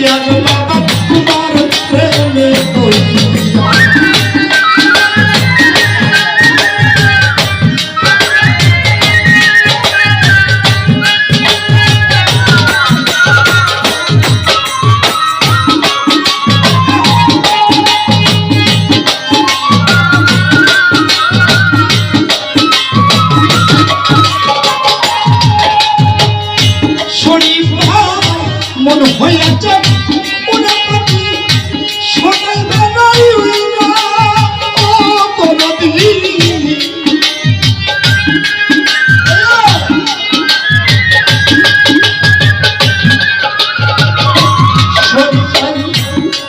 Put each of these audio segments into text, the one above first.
Yeah,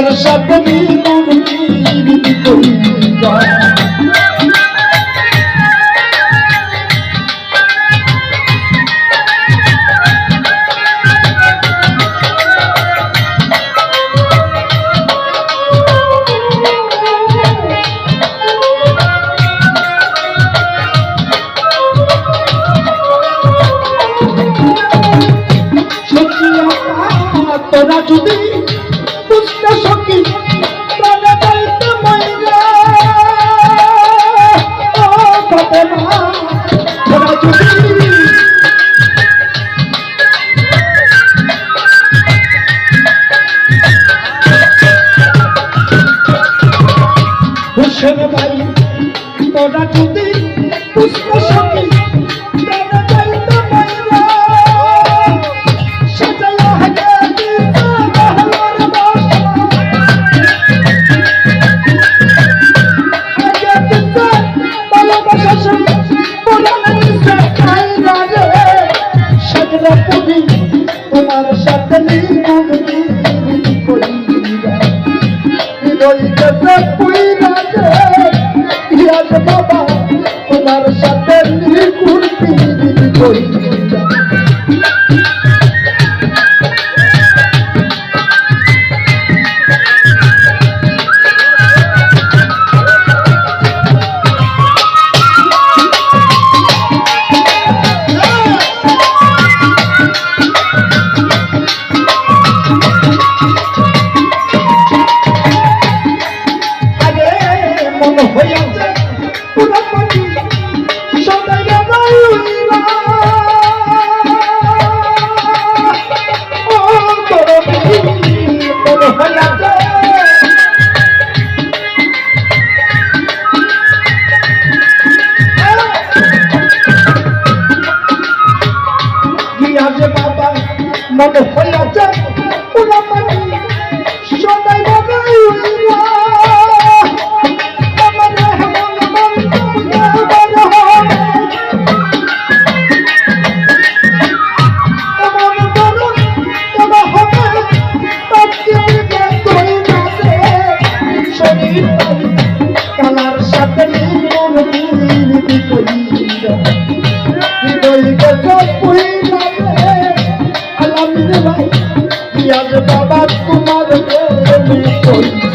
তার সাথে মিলন তোরা যদি তোরা যদি পুষ্প সখী Boy, you just a queen, I কাজ বাবা তোমার সাথে কুর্তি করি mano fue la llave, una. Música